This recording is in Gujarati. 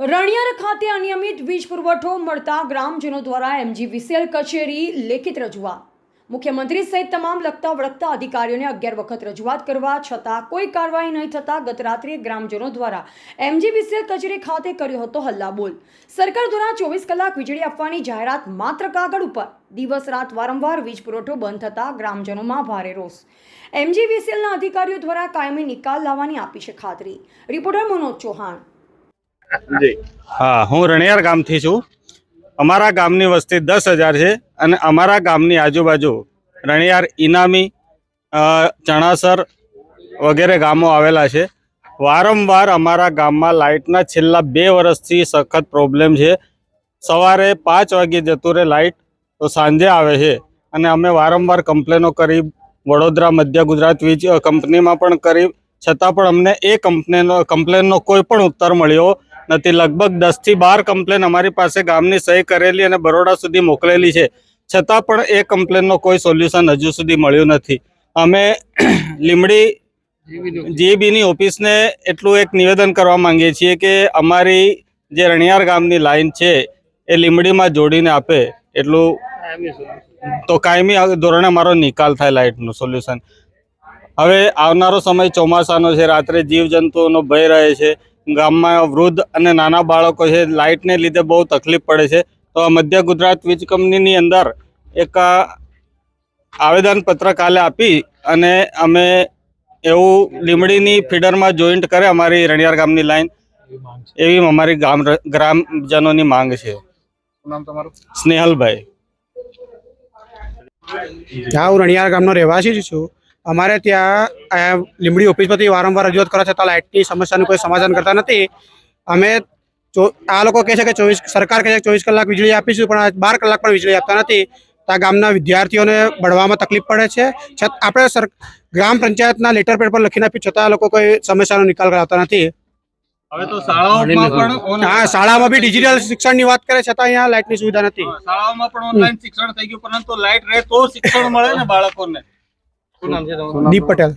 રણિયાર ખાતે અનિયમિત વીજ પુરવઠો મળતા ગ્રામજનો દ્વારા એમજીવીસીએલ કચેરી લેખિત રજૂઆત. મુખ્યમંત્રી સહિત તમામ લગતા વળગતા અધિકારીઓને અગિયાર વખત રજૂઆત કરવા છતાં કોઈ કાર્યવાહી નહીં થતાં ગતરાત્રિએ ગ્રામજનો દ્વારા એમજીવીસીએલ કચેરી ખાતે કર્યો હતો હલ્લાબોલ. સરકાર દ્વારા ચોવીસ કલાક વીજળી આપવાની જાહેરાત માત્ર કાગળ ઉપર. દિવસ રાત વારંવાર વીજ પુરવઠો બંધ થતાં ગ્રામજનોમાં ભારે રોષ. એમજીવીસીએલના અધિકારીઓ દ્વારા કાયમી નિકાલ લાવવાની આપી છે ખાતરી. રિપોર્ટર મનોજ ચૌહાણ. હા, હું રણિયાર ગામથી છું. અમારા ગામની વસ્તી દસ હજાર છે અને અમારા ગામની આજુબાજુ રણિયાર ઇનામી ચણાસર વગેરે ગામો આવેલા છે. વારંવાર અમારા ગામમાં લાઇટના છેલ્લા બે વર્ષથી સખત પ્રોબ્લેમ છે. સવારે પાંચ વાગે જતું રહે લાઇટ, તો સાંજે આવે છે. અને અમે વારંવાર કમ્પ્લેનો કરી વડોદરા, મધ્ય ગુજરાત વીજ કંપનીમાં પણ કરી. છતાં પણ અમને એ કંપનીનો, કમ્પ્લેનનો કોઈ પણ ઉત્તર મળ્યો નથી લગભગ દસથી બાર કમ્પ્લેન અમારી પાસે ગામની સહી કરેલી અને બરોડા સુધી મોકલેલી છે. છતાં પણ એ કમ્પ્લેનનો કોઈ સોલ્યુશન હજુ સુધી મળ્યું નથી. અમે લીમડી જીબીની ઓફિસને એટલું એક નિવેદન કરવા માંગીએ છીએ કે અમારી જે રણિયાર ગામની લાઇન છે, એ લીમડીમાં જોડીને આપે. એટલું તો કાયમી ધોરણે અમારો નિકાલ થાય લાઇટનું સોલ્યુશન હવે આવનારો સમય ચોમાસાનો છે, રાત્રે જીવજંતુઓનો ભય રહે છે. ગામમાં વૃદ્ધ અને નાના બાળકો છે. લાઇટને લીધે બહુ તકલીફ પડે છે. તો મધ્ય ગુજરાત વીજ કંપનીની અંદર એક આવેદનપત્ર કાલે આપી અને અમે એવું લીમડીની ફીડરમાં જોઈન્ટ કરે અમારી રણિયાર ગામની લાઈન એવી અમારી ગામ ગ્રામજનોની માંગ છે. નામ તમારું? સ્નેહલભાઈ. હા હું રણિયાર ગામનો રહેવાસી જ છું. અમારે ત્યાં લીંબડી ઓફિસ પરથી વારંવાર રજૂઆત કરવા છતાં લાઇટની સમસ્યાનું કોઈ સમાધાન કરતા નથી. અમે ચો- આ લોકો કહે છે કે ચોવીસ સરકાર કહે છે કે ચોવીસ કલાક વીજળી આપીશું પણ બાર કલાક પણ વીજળી આપતા નથી. તો આ ગામના વિદ્યાર્થીઓને ભણવામાં તકલીફ પડે છે. છત આપણે સર ગ્રામ પંચાયતના લેટર પેડ પર લખીને આપ્યું છતાં આ લોકો કોઈ સમસ્યાનો નિકાલ કરાવતા નથી. હવે તો શાળાઓમાં પણ હા શાળામાં બી ડિજિટલ શિક્ષણની વાત કરે છતાં અહીંયા લાઇટની સુવિધા નથી. શાળાઓમાં પણ ઓનલાઈન શિક્ષણ થઈ ગયું પરંતુ લાઇટ રહે તો શિક્ષણ મળે ને બાળકોને. દીપ પટેલ.